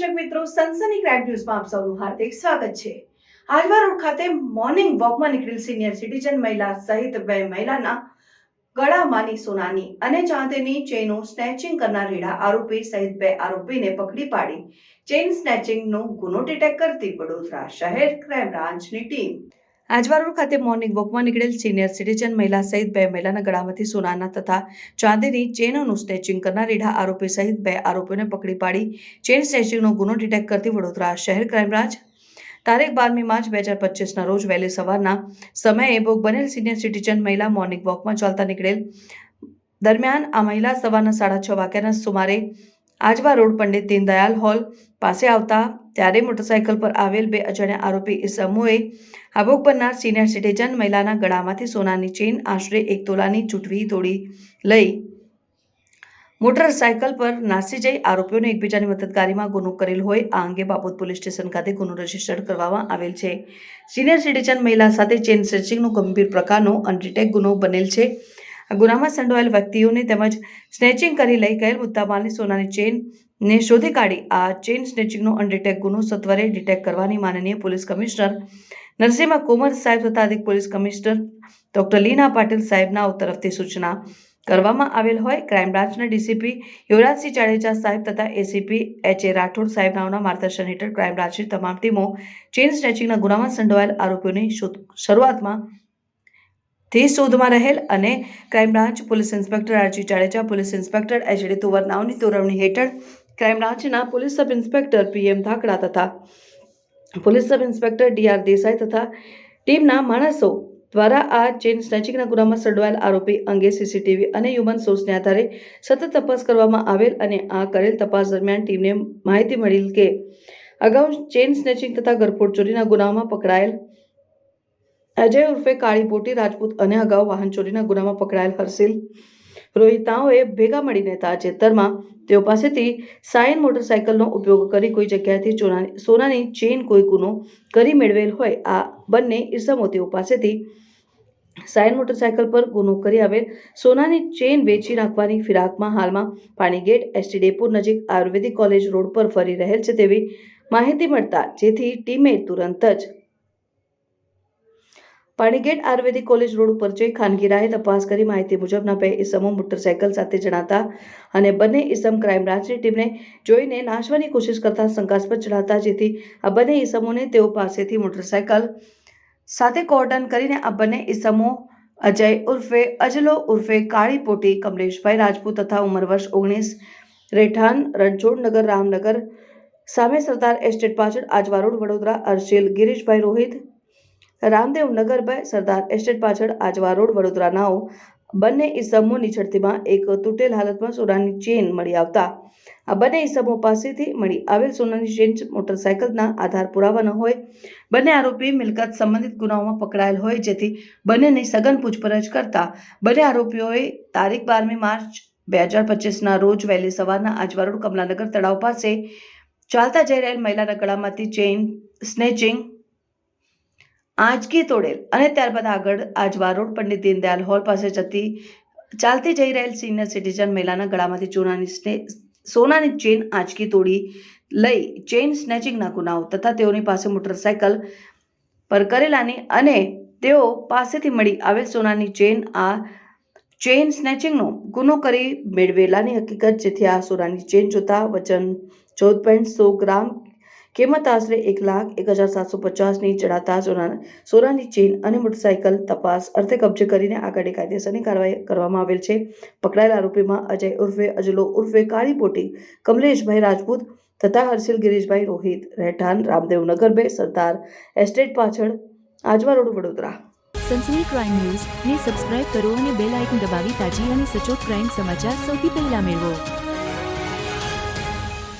દર્શક મિત્રો સનસની ક્રાઇમ ન્યૂઝમાં આપ સૌનું હાર્દિક સ્વાગત છે. હાલવા રોડ ખાતે મોર્નિંગ વોકમાં નીકળેલ સિનિયર સિટીઝન મહિલા સહિત બે મહિલાના ગળામાંની સોનાની અને ચાંદીની ચેનો સ્નેચિંગ કરનાર રેડા આરોપી સહિત બે આરોપીને પકડી પાડી. ચેઇન સ્નેચિંગનો ગુનો ડિટેક્ટ કરતી વડોદરા શહેર ક્રાઇમ બ્રાન્ચની ટીમ આજવા ખાતે મોર્નિંગ વોકમાં નીકળેલ સિનિયર સિટીઝન મહિલા સહિત બે મહિલાના ગળામાંથી સોનાના તથા ચાંદીની ચેનોનું સ્નેચિંગ કરનાર રીઢા આરોપી સહિત બે આરોપીઓને પકડી પાડી ચેન સ્નેચિંગનો ગુનો ડિટેક્ટ કરતી વડોદરા શહેર ક્રાઇમ બ્રાન્ચ. તારીખ બારમી માર્ચ બે હજાર પચીસના રોજ વહેલી સવારના સમયે ભોગ બનેલ સિનિયર સિટીઝન મહિલા મોર્નિંગ વોકમાં ચાલતા નીકળેલ દરમિયાન આ મહિલા સવારના સાડા છ વાગ્યાના સુમારે આજવા રોડ પંડિત દીનદયાલ હોલ પાસે આવતા ત્યારે મોટરસાયકલ પર આવેલ બે અજાણ્યા આરોપી ઇસમોએ ભોગ બનનાર સિનિયર સિટીઝન મહિલાના ગળામાંથી સોનાની ચેન, આશરે એક તોલાની ચૂંટવી તોડી લઈ. મોટરસાયકલ પર નાસી જઈ આરોપીઓને એકબીજાની મદદગારીમાં ગુનો કરેલ હોય, આ અંગે બાપોદ પોલીસ સ્ટેશન ખાતે ગુનો રજિસ્ટર કરવામાં આવેલ છે. સિનિયર સિટીઝન મહિલા સાથે ચેન સ્નેચિંગનો ગંભીર પ્રકારનો અનડિટેક ગુનો બનેલ છે. આ ગુનામાં સંડોવાયેલ વ્યક્તિઓને તેમજ સ્નેચિંગ કરી લઈ ગયેલ મુદ્દામાલની સોનાની ચેન ને શોધી કાઢી. આ ચેન સ્નેચિંગનો અનડિટેક ગુનો સત્વરે ડિટેક્ટ કરવાની માનનીય પોલીસ કમિશનર નરસિંહ કુમાર સાહેબ તથા અધિક police commissioner doctor Leena Patil સાહેબના તરફથી સૂચના કરવામાં આવેલ હોય. ક્રાઇમ બ્રાન્ચના ડીસીપી યુવરાજસિંહ જાડેજા સાહેબ તથા એસીપી એચ એ રાઠોડ સાહેબનાઓના માર્ગદર્શન હેઠળ ક્રાઇમ બ્રાન્ચની તમામ ટીમો ચેન સ્નેચિંગના ગુનામાં સંડોવાયેલ આરોપીઓની શરૂઆતમાં થી શોધમાં રહેલ અને crime branch police inspector RG Jadeja police inspector HD Tuvar નાવની તોરવણી હેઠળ ક્રાઇમ બ્રાન્ચના police sub inspector PM Dhakada તથા police sub inspector DR Desai તથા ટીમના માણસો દ્વારા આ ચેન સ્નેચિંગના ગુનામાં સડવાયેલ આરોપી અંગે સીસીટીવી અને હ્યુમન સોર્સને આધારે સતત તપાસ કરવામાં આવેલ અને આ કરેલ તપાસ દરમિયાન ટીમને માહિતી મળેલ કે અગાઉ ચેન સ્નેચિંગ તથા ગરફોડ ચોરીના ગુનામાં પકડાયેલ અજય ઉર્ફે કાળીપોટી રાજપૂત અને અગાઉ વાહન ચોરીના ગુનામાં પકડાયેલ હર્ષિલ રોહિતાઓએ ભેગા મળીને તાજેતરમાં તેઓ પાસેથી સાયન મોટરસાયકલનો ઉપયોગ કરી કોઈ જગ્યાએથી ચોરાની સોનાની ચેઇન કોઈ ગુનો કરી મેળવેલ હોય, આ બંને ઇસમો તેઓ પાસેથી સાયન મોટરસાયકલ પર ગુનો કરી આવેલ સોનાની ચેન વેચી નાખવાની ફિરાકમાં હાલમાં પાણીગેટ એસટી ડેપો નજીક આયુર્વેદિક કોલેજ રોડ પર ફરી રહેલ છે તેવી માહિતી મળતા જેથી ટીમે તુરંત જ પાણીગેટ આયુર્વેદિક કોલેજ રોડ ઉપર જઈ ખાનગી રાહે તપાસ કરી માહિતી મુજબના બે ઇસમો મોટરસાયકલ સાથે જણાતા અને બંને ઇસમ ક્રાઇમ બ્રાન્ચની ટીમને જોઈને નાશવાની કોશિશ કરતા શંકાસ્પદ જણાતા, જેથી આ બંને ઇસમોને તેઓ પાસેથી મોટરસાયકલ સાથે કોર્ડન કરીને આ બંને ઇસમો અજય ઉર્ફે, અજલો ઉર્ફે, કાળી પોટી, કમલેશભાઈ રાજપૂત તથા ઉંમર વર્ષ ઓગણીસ રેઠાન રણછોડનગર રામનગર સામે સરદાર એસ્ટેટ પાછળ આજવા રોડ વડોદરા, અર્શિલ ગિરીશભાઈ રોહિત રામદેવ નગર બે સરદાર એસ્ટેટ પાછળ, આજવા રોડ વડોદરાનાઓ બંને ઈસમો નીચડતીમાં એક તૂટેલ હાલતમાં સોનાની ચેન મળી આવતા. આ બંને ઈસમો પાસેથી મળી આવેલ સોનાની ચેન મોટરસાયકલના આધાર પુરાવા ન હોય. બંને આરોપી મિલકત સંબંધિત ગુનાઓમાં પકડાયેલ હોય, જેથી બંનેની સઘન પૂછપરછ કરતા. બંને આરોપીઓએ તારીખ બારમી માર્ચ બે હજાર પચીસના રોજ વહેલી સવારના આજવા રોડ, કમલાનગર તળાવ પાસે ચાલતા જઈ રહેલ મહિલાના ગળામાંથી ચેઇન, સ્નેચિંગ આંચકી તોડેલ અને ત્યારબાદ આગળ આજવા રોડ પંડિત દીનદયાલ હોલ પાસે જતી ચાલતી જઈ રહેલ સિનિયર સિટીઝન મહિલાના ગળામાંથી ચોનાની સ્ને, સોનાની ચેન આંચકી તોડી લઈ ચેઇન સ્નેચિંગના ગુનાઓ તથા તેઓની પાસે મોટરસાયકલ પર કરેલાની અને તેઓ પાસેથી મળી આવેલ સોનાની ચેન આ ચેન સ્નેચિંગનો ગુનો કરી મેળવેલાની હકીકત, જેથી આ સોનાની ચેન જોતા વજન ચૌદ પોઈન્ટ સો ગ્રામ કિંમત આશરે એક લાખ એક હજાર સાતસો પચાસની ચડાતા સોના સોનાની ચેન અને મોટરસાયકલ તપાસ અર્થે કબજે કરીને આગળની કાયદેસરની કાર્યવાહી કરવામાં આવેલ છે. પકડાયેલા આરોપીમાં અજય ઉર્ફે અજલો ઉર્ફે કાળી પોટી કમલેશભાઈ રાજપૂત તથા હર્ષિલ ગિરીશભાઈ રોહિત, રહેઠાણ રામદેવનગર બે, સરદાર એસ્ટેટ પાછળ, Ajwa road Vadodara. Sansani crime news ને સબસ્ક્રાઇબ કરો અને બેલ આઇકન દબાવી તાજી અને સચોટ ક્રાઇમ સમાચાર સૌથી પહેલા મેળવો.